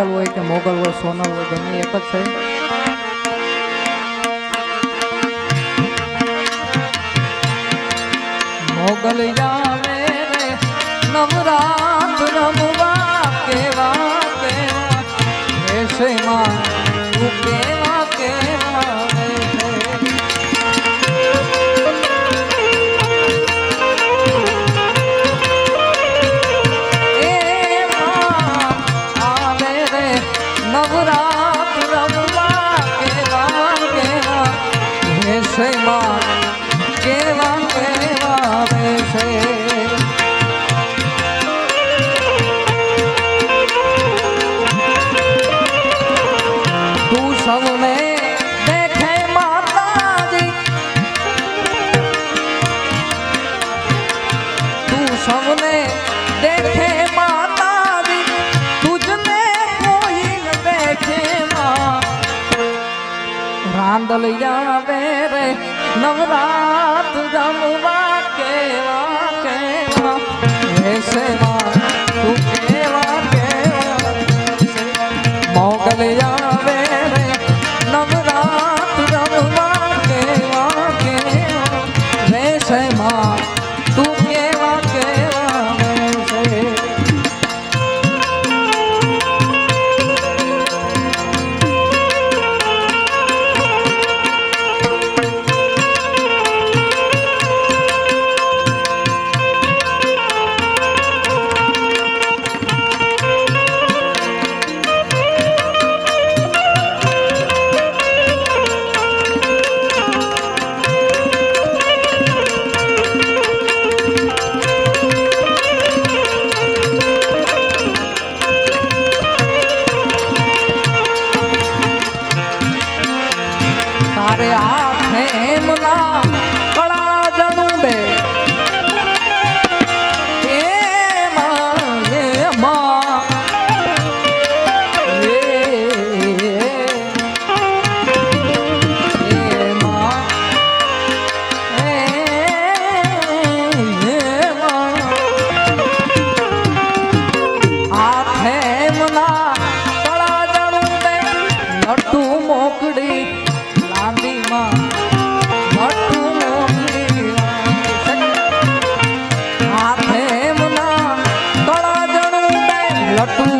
રાંદલ હોય કે મોગલ હોય સોનલ હોય ગમે એક જ છે. મોગલ આવે રે રાંદલ આવે રે નવરાત જમવા કેવા કેવા એસે માં તું કેવા કેવા મોગલ આવે રે નવરાત રમવા કેવા કેવા રહેશે માં लड्डू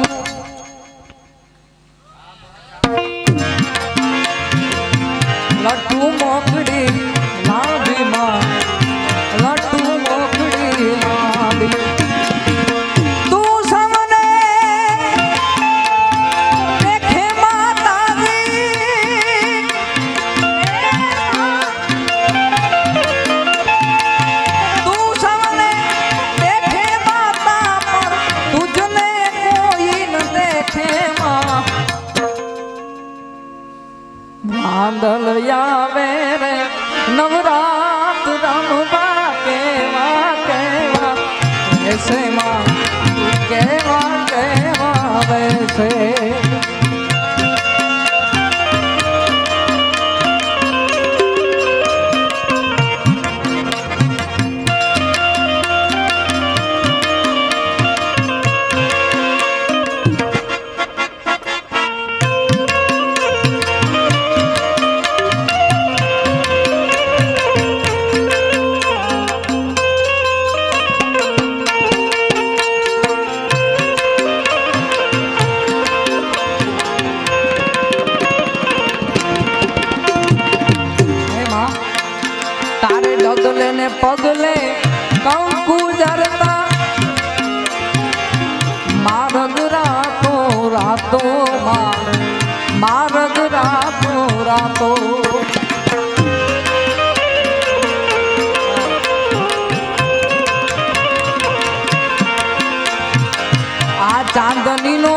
બાંધલ આવે રે નવરાત રમવા કેવા કેવા એસે કેવા કેવા વેસે પગલે કંકુ જરતા મારગ રાતો રાતો માર્ગ રાતો રાતો. આ ચાંદનીનો